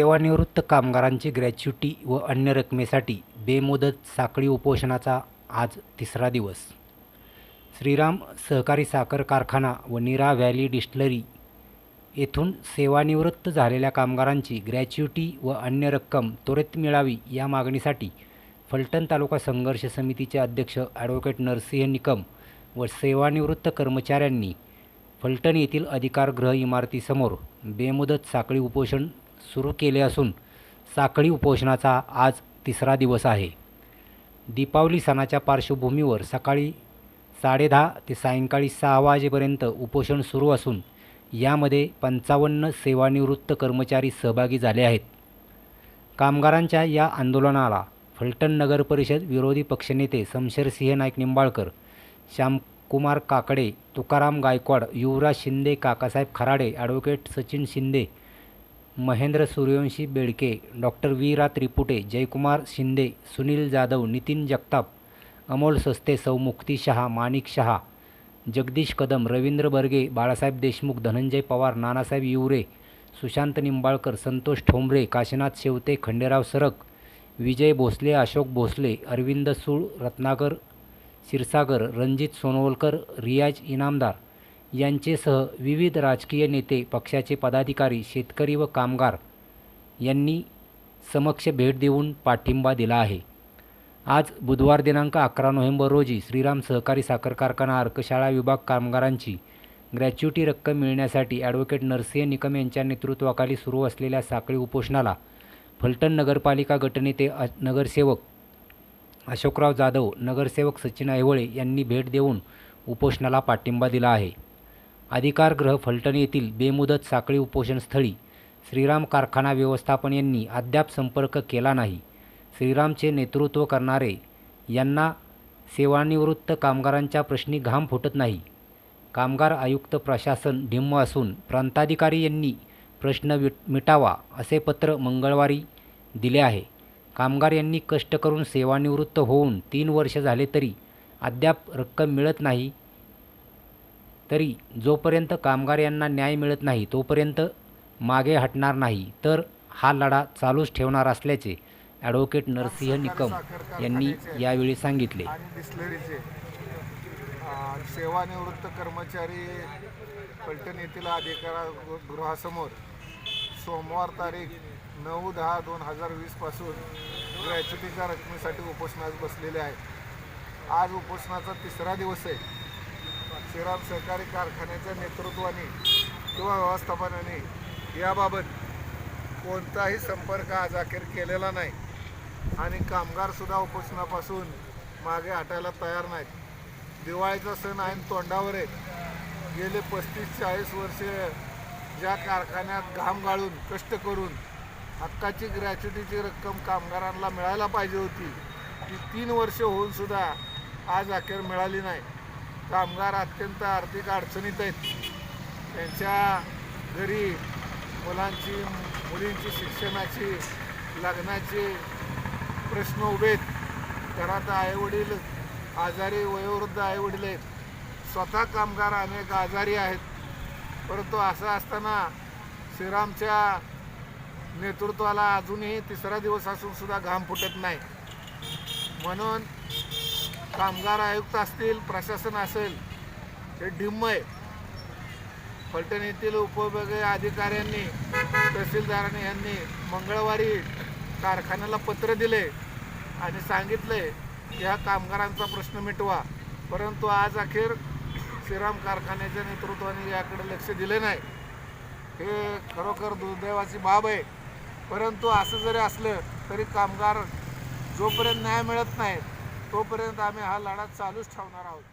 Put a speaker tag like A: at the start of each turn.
A: सेवानिवृत्त कामगारांची ग्रॅच्युटी व अन्य रकमेसाठी बेमुदत साखळी उपोषणाचा आज तिसरा दिवस. श्रीराम सहकारी साखर कारखाना व नीरा व्हॅली डिस्टलरी येथून सेवानिवृत्त झालेल्या कामगारांची ग्रॅच्युटी व अन्य रक्कम त्वरित मिळावी या मागणीसाठी फलटण तालुका संघर्ष समितीचे अध्यक्ष ॲडव्होकेट नरसिंह निकम व सेवानिवृत्त कर्मचाऱ्यांनी फलटण येथील अधिकारगृह इमारतीसमोर बेमुदत साखळी उपोषण सुरू केले असून साखळी उपोषणाचा आज तिसरा दिवस आहे. दीपावली सणाच्या पार्श्वभूमीवर सकाळी साडेदहा ते सायंकाळी सहा वाजेपर्यंत उपोषण सुरू असून यामध्ये पंचावन्न सेवानिवृत्त कर्मचारी सहभागी झाले आहेत. कामगारांच्या या आंदोलनाला फलटण नगर परिषद विरोधी पक्षनेते शमशेरसिंह नाईक निंबाळकर श्यामकुमार काकडे तुकाराम गायकवाड युवराज शिंदे काकासाहेब खराडे ॲडव्होकेट सचिन शिंदे महेंद्र सूर्यवंशी बेडके डॉक्टर वी रा. त्रिपुटे जयकुमार शिंदे सुनील जाधव नितीन जगताप अमोल सस्ते सौमुक्ती शहा माणिक शहा जगदीश कदम रवींद्र बर्गे बाळासाहेब देशमुख धनंजय पवार नानासाहेब युवरे सुशांत निंबाळकर संतोष ठोंबरे काशीनाथ शेवते खंडेराव सरक विजय भोसले अशोक भोसले अरविंद सूळ रत्नाकर क्षीरसागर रणजित सोनवलकर रियाज इनामदार यांचेसह विविध राजकीय नेते पक्षाचे पदाधिकारी शेतकरी व कामगार यांनी समक्ष भेट देऊन पाठिंबा दिला आहे. आज बुधवार दिनांक अकरा नोव्हेंबर रोजी श्रीराम सहकारी साखर कारखाना अर्कशाळा विभाग कामगारांची ग्रॅच्युटी रक्कम मिळण्यासाठी ॲडव्होकेट नरसिंह निकम यांच्या नेतृत्वाखाली सुरू असलेल्या साखळी उपोषणाला फलटण नगरपालिका गटनेते नगरसेवक अशोकराव जाधव नगरसेवक सचिन ऐहोळे यांनी भेट देऊन उपोषणाला पाठिंबा दिला आहे. अधिकारगृह फलटण येथील बेमुदत साखळी उपोषणस्थळी श्रीराम कारखाना व्यवस्थापन यांनी अद्याप संपर्क केला नाही. श्रीरामचे नेतृत्व करणारे यांना सेवानिवृत्त कामगारांच्या प्रश्नी घाम फुटत नाही. कामगार आयुक्त प्रशासन ढिम्म असून प्रांताधिकारी यांनी प्रश्न विट मिटावा असे पत्र मंगळवारी दिले आहे. कामगार यांनी कष्ट करून सेवानिवृत्त होऊन तीन वर्ष झाले तरी अद्याप रक्कम मिळत नाही. तरी जोपर्यंत कामगार यांना न्याय मिळत नाही तोपर्यंत मागे हटणार नाही तर हा लढा चालूच ठेवणार असल्याचे ॲडव्होकेट नरसिंह निकम यांनी यावेळी सांगितले.
B: सेवानिवृत्त कर्मचारी पलटण येथील अधिकार गृहासमोर सोमवार तारीख नऊ दहा दोन हजार वीसपासून ग्रॅच्युटीच्या रकमेसाठी उपोषणास बसलेले आहेत. आज उपोषणाचा तिसरा दिवस आहे. श्रीराम सहकारी कारखान्याच्या नेतृत्वाने किंवा व्यवस्थापनाने याबाबत कोणताही संपर्क आज अखेर केलेला नाही. आणि कामगारसुद्धा उपोषणापासून मागे हटायला तयार नाहीत. दिवाळीचा सण आहे तोंडावर आहे. गेले पस्तीस चाळीस वर्षे ज्या कारखान्यात घाम गाळून कष्ट करून हक्काची ग्रॅच्युटीची रक्कम कामगारांना मिळायला पाहिजे होती ती तीन वर्ष होऊन सुद्धा आज अखेर मिळाली नाही. कामगार अत्यंत आर्थिक अडचणीत आहेत. त्यांच्या घरी मुलांची मुलींची शिक्षणाची लग्नाची प्रश्न उभे आहेत. घरात आईवडील आजारी वयोवृद्ध आईवडील आहेत. स्वतः कामगार अनेक आजारी आहेत. परंतु असं असताना श्रीरामच्या नेतृत्वाला अजूनही तिसरा दिवस असूनसुद्धा घाम फुटत नाही. म्हणून कामगार आयुक्त असतील प्रशासन असेल हे ढिम्म आहे. फलटण येथील उपविभागीय अधिकाऱ्यांनी तहसीलदारांनी यांनी मंगळवारी कारखान्याला पत्र दिले आणि सांगितले की हा कामगारांचा प्रश्न मिटवा. परंतु आज अखेर श्रीराम कारखान्याच्या नेतृत्वाने याकडे लक्ष दिले नाही. हे खरोखर दुर्दैवाची बाब आहे. परंतु असं जरी असलं तरी कामगार जोपर्यंत न्याय मिळत नाही तोपर्यंत आम्ही हा लढा चालूच ठेवणार आहोत.